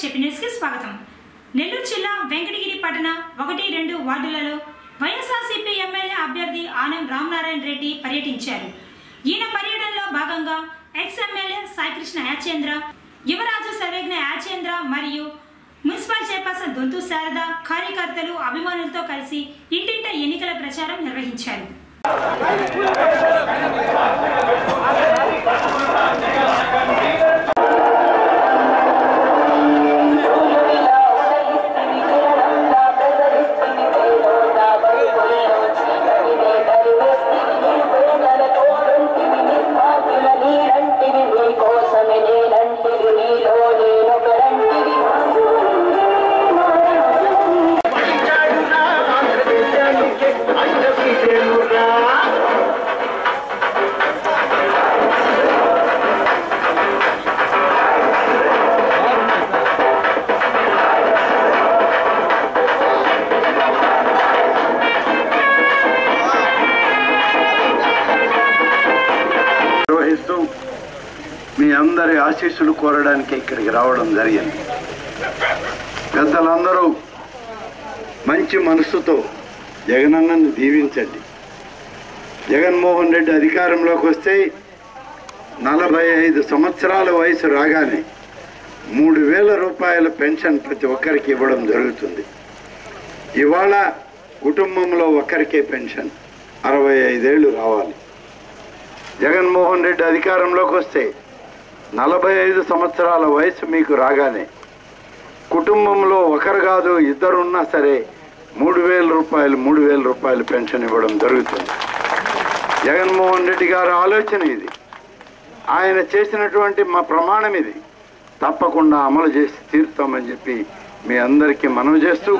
చెప్పి స్వాగతం. నెల్లూరు జిల్లా వెంకటగిరి పట్టణ ఒకటి రెండు వార్డులలో వైఎస్ఆర్సీపీ ఎమ్మెల్యే అభ్యర్థి ఆనం రామనారాయణ రెడ్డి పర్యటించారు. ఈయన పర్యటనలో భాగంగా ఎక్స్ ఎమ్మెల్యే సాయికృష్ణ యాచేంద్ర యువరాజు సర్వేజ్ఞ యాచేంద్ర మరియు మున్సిపల్ చైర్పర్సన్ దొంతు శారద కార్యకర్తలు అభిమానులతో కలిసి ఇంటింట ఎన్నికల ప్రచారం నిర్వహించారు. మీ అందరి ఆశీస్సులు కోరడానికి ఇక్కడికి రావడం జరిగింది. పెద్దలందరూ మంచి మనసుతో జగనన్నను దీవించండి. జగన్మోహన్ రెడ్డి అధికారంలోకి వస్తే నలభై ఐదు సంవత్సరాల వయసు రాగానే మూడు వేల రూపాయల పెన్షన్ ప్రతి ఒక్కరికి ఇవ్వడం జరుగుతుంది. ఇవాళ కుటుంబంలో ఒక్కరికే పెన్షన్ అరవై ఐదేళ్ళు రావాలి. జగన్మోహన్ రెడ్డి అధికారంలోకి వస్తే నలభై ఐదు సంవత్సరాల వయసు మీకు రాగానే కుటుంబంలో ఒకరు కాదు ఇద్దరున్నా సరే మూడు వేల రూపాయలు మూడు వేల రూపాయలు పెన్షన్ ఇవ్వడం జరుగుతుంది. జగన్మోహన్ రెడ్డి గారి ఆలోచన ఇది. ఆయన చేసినటువంటి మా ప్రమాణం ఇది. తప్పకుండా అమలు చేసి తీరుతామని చెప్పి మీ అందరికీ మనం చేస్తూ